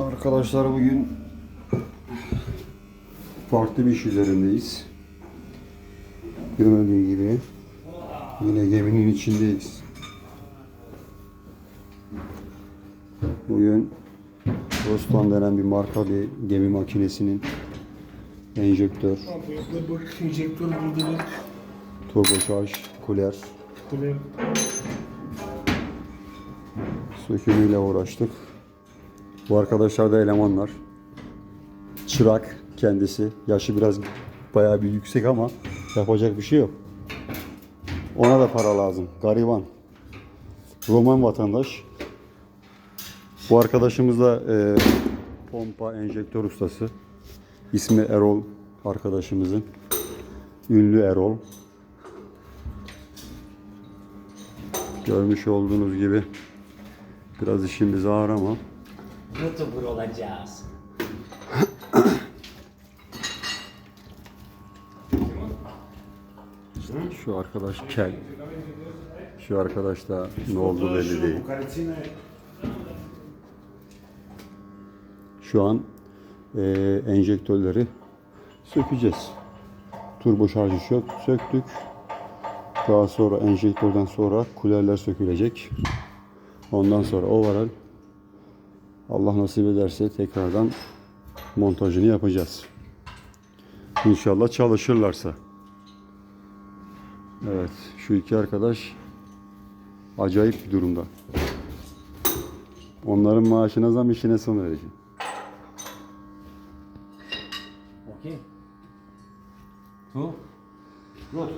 Arkadaşlar bugün farklı bir iş üzerindeyiz. Görüldüğü gibi yine geminin içindeyiz. Bugün Rostan denen bir marka bir gemi makinesinin enjektör, enjektör turboşarj, kuler Böyle sökümüyle uğraştık. Bu arkadaşlar da elemanlar. Çırak kendisi. Yaşı biraz bayağı bir yüksek ama yapacak bir şey yok. Ona da para lazım. Gariban. Roman vatandaş. Bu arkadaşımız da e, pompa enjektör ustası. İsmi Erol arkadaşımızın. Ünlü Erol. Görmüş olduğunuz gibi biraz işimiz ağır ama YouTuber olacağız. şu arkadaş kel. Şu arkadaş da ne oldu belli değil. Şu an e, enjektörleri sökeceğiz. Turbo şarjı sök, söktük. Daha sonra enjektörden sonra kulerler sökülecek. Ondan sonra overall Allah nasip ederse tekrardan montajını yapacağız. İnşallah çalışırlarsa. Evet, şu iki arkadaş acayip bir durumda. Onların maaşına zam işine son vereceğim. Okay. So. Gut.